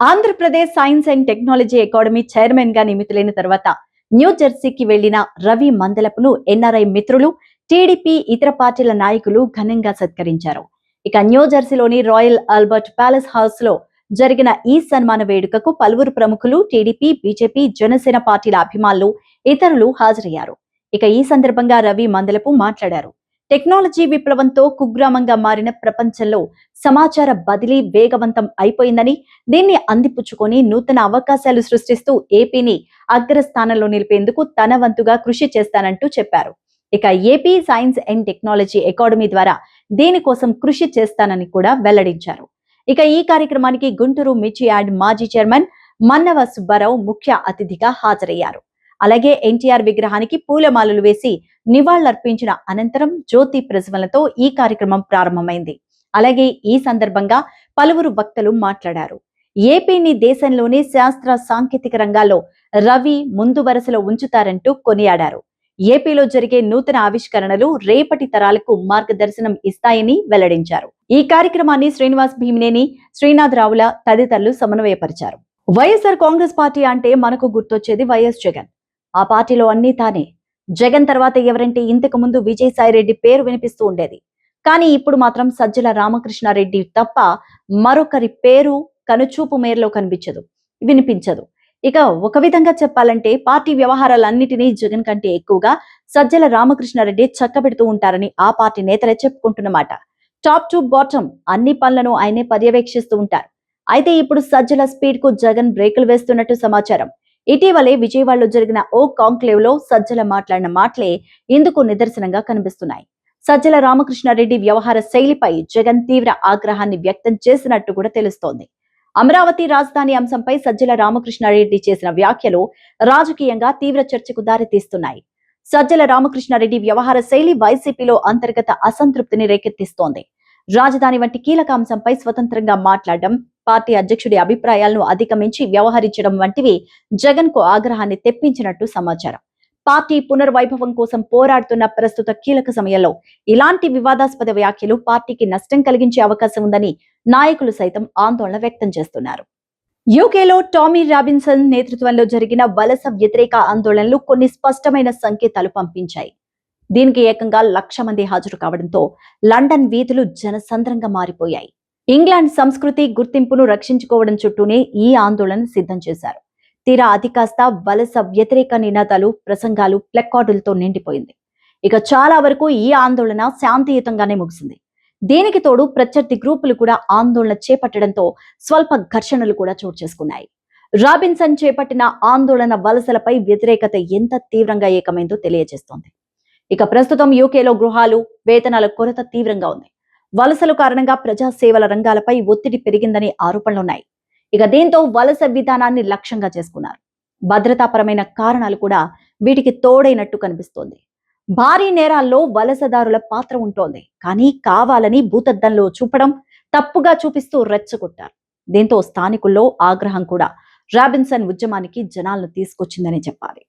Andhra Pradesh science and technology academy చైర్మన్గా నియమితులైన తర్వాత న్యూ జెర్సీకి వెళ్ళిన రవి మందలపును ఎన్ఆర్ఐ మిత్రులు టీడీపీ ఇతర పార్టీల నాయకులు ఘనంగా సత్కరించారు. ఇక న్యూ జెర్సీలోని రాయల్ ఆల్బర్ట్ ప్యాలెస్ హౌస్లో జరిగిన ఈ సన్మాన వేడుకకు పలువురు ప్రముఖులు టీడీపీ బీజేపీ జనసేన పార్టీల అభిమానులు ఇతరులు హాజరయ్యారు. ఇక ఈ సందర్భంగా రవి మందలపు మాట్లాడారు. టెక్నాలజీ విప్లవంతో కుగ్రామంగా మారిన ప్రపంచంలో సమాచార బదిలీ వేగవంతం అయిపోయిందని దీన్ని అందిపుచ్చుకొని నూతన అవకాశాలు సృష్టిస్తూ ఏపీని అగ్రస్థానంలో నిలిపేందుకు తన వంతుగా కృషి చేస్తానంటూ చెప్పారు. ఇక AP science and technology academy ద్వారా దీనికోసం కృషి చేస్తానని కూడా వెల్లడించారు. ఇక ఈ కార్యక్రమానికి గుంటూరు మిర్చి యాడ్ మాజీ చైర్మన్ మన్నవ సుబ్బారావు ముఖ్య అతిథిగా హాజరయ్యారు. అలాగే ఎన్టీఆర్ విగ్రహానికి పూలమాలలు వేసి నివాళులర్పించిన అనంతరం జ్యోతి ప్రజ్వలతో ఈ కార్యక్రమం ప్రారంభమైంది. అలాగే ఈ సందర్భంగా పలువురు వక్తలు మాట్లాడారు. ఏపీని దేశంలోనే శాస్త్ర సాంకేతిక రంగాల్లో రవి ముందు వరుసలో ఉంచుతారంటూ కొనియాడారు. ఏపీలో జరిగే నూతన ఆవిష్కరణలు రేపటి తరాలకు మార్గదర్శనం ఇస్తాయని వెల్లడించారు. ఈ కార్యక్రమాన్ని శ్రీనివాస్ భీమినేని శ్రీనాథ్ రావుల తదితరులు సమన్వయపరిచారు. వైఎస్ఆర్ కాంగ్రెస్ పార్టీ అంటే మనకు గుర్తొచ్చేది వైఎస్ జగన్. ఆ పార్టీలో అన్నీ తానే. జగన్ తర్వాత ఎవరంటే ఇంతకు ముందు విజయసాయిరెడ్డి పేరు వినిపిస్తూ ఉండేది. కానీ ఇప్పుడు మాత్రం సజ్జల రామకృష్ణారెడ్డి తప్ప మరొకరి పేరు కనుచూపు మేరలో కనిపించదు. వినిపించదు. ఇక ఒక విధంగా చెప్పాలంటే పార్టీ వ్యవహారాలన్నిటినీ జగన్ కంటే ఎక్కువగా సజ్జల రామకృష్ణారెడ్డి చక్కబెడుతూ ఉంటారని ఆ పార్టీ నేతలే చెప్పుకుంటున్నమాట టాప్ టు బాటమ్ అన్ని పనులను ఆయనే పర్యవేక్షిస్తూ ఉంటారు. అయితే ఇప్పుడు సజ్జల స్పీడ్కు జగన్ బ్రేకులు వేస్తున్నట్టు సమాచారం. ఇటీవలే విజయవాడలో జరిగిన ఓ కాంక్లేవ్లో సజ్జల మాట్లాడిన మాటలే ఇందుకు నిదర్శనంగా కనిపిస్తున్నాయి. సజ్జల రామకృష్ణారెడ్డి వ్యవహార శైలిపై జగన్ తీవ్ర ఆగ్రహాన్ని వ్యక్తం చేసినట్టు కూడా తెలుస్తోంది. అమరావతి రాజధాని అంశంపై సజ్జల రామకృష్ణారెడ్డి చేసిన వ్యాఖ్యలు రాజకీయంగా తీవ్ర చర్చకు దారితీస్తున్నాయి. సజ్జల రామకృష్ణారెడ్డి వ్యవహార శైలి వైసీపీలో అంతర్గత అసంతృప్తిని రేకెత్తిస్తోంది. రాజధాని వంటి కీలక అంశంపై స్వతంత్రంగా మాట్లాడడం పార్టీ అధ్యక్షుడి అభిప్రాయాలను అధిగమించి వ్యవహరించడం వంటివి జగన్కు ఆగ్రహాన్ని తెప్పించినట్టు సమాచారం. పార్టీ పునర్వైభవం కోసం పోరాడుతున్న ప్రస్తుత కీలక సమయంలో ఇలాంటి వివాదాస్పద వ్యాఖ్యలు పార్టీకి నష్టం కలిగించే అవకాశం ఉందని నాయకులు సైతం ఆందోళన వ్యక్తం చేస్తున్నారు. యూకేలో టామీ రాబిన్సన్ నేతృత్వంలో జరిగిన వలస వ్యతిరేక ఆందోళనలు కొన్ని స్పష్టమైన సంకేతాలు పంపించాయి. దీనికి ఏకంగా లక్ష మంది హాజరు కావడంతో లండన్ వీధులు జనసంద్రంగా మారిపోయాయి. ఇంగ్లాండ్ సంస్కృతి గుర్తింపును రక్షించుకోవడం చుట్టూనే ఈ ఆందోళన సిద్ధం చేశారు. తీరా అది కాస్త వలస వ్యతిరేక నినాదాలు ప్రసంగాలు ప్లెక్కార్డులతో నిండిపోయింది. ఇక చాలా వరకు ఈ ఆందోళన శాంతియుతంగానే ముగిసింది. దీనికి తోడు ప్రత్యర్థి గ్రూపులు కూడా ఆందోళన చేపట్టడంతో స్వల్ప ఘర్షణలు కూడా చోటు చేసుకున్నాయి. రాబిన్సన్ చేపట్టిన ఆందోళన వలసలపై వ్యతిరేకత ఎంత తీవ్రంగా ఏకమైందో తెలియజేస్తోంది. ఇక ప్రస్తుతం యూకేలో గృహాలు వేతనాల కొరత తీవ్రంగా ఉంది. వలసల కారణంగా ప్రజా సేవల రంగాలపై ఒత్తిడి పెరిగిందని ఆరోపణలున్నాయి. ఇక దీంతో వలస విధానాన్ని లక్ష్యంగా చేసుకున్నారు. భద్రతాపరమైన కారణాలు కూడా వీటికి తోడైనట్టు కనిపిస్తోంది. భారీ నేరాల్లో వలసదారుల పాత్ర ఉంటోంది. కానీ కావాలని భూతద్దంలో చూపడం తప్పుగా చూపిస్తూ రెచ్చగొట్టారు. దీంతో స్థానికుల్లో ఆగ్రహం కూడా రాబిన్సన్ ఉద్యమానికి జనాలను తీసుకొచ్చిందని చెప్పాలి.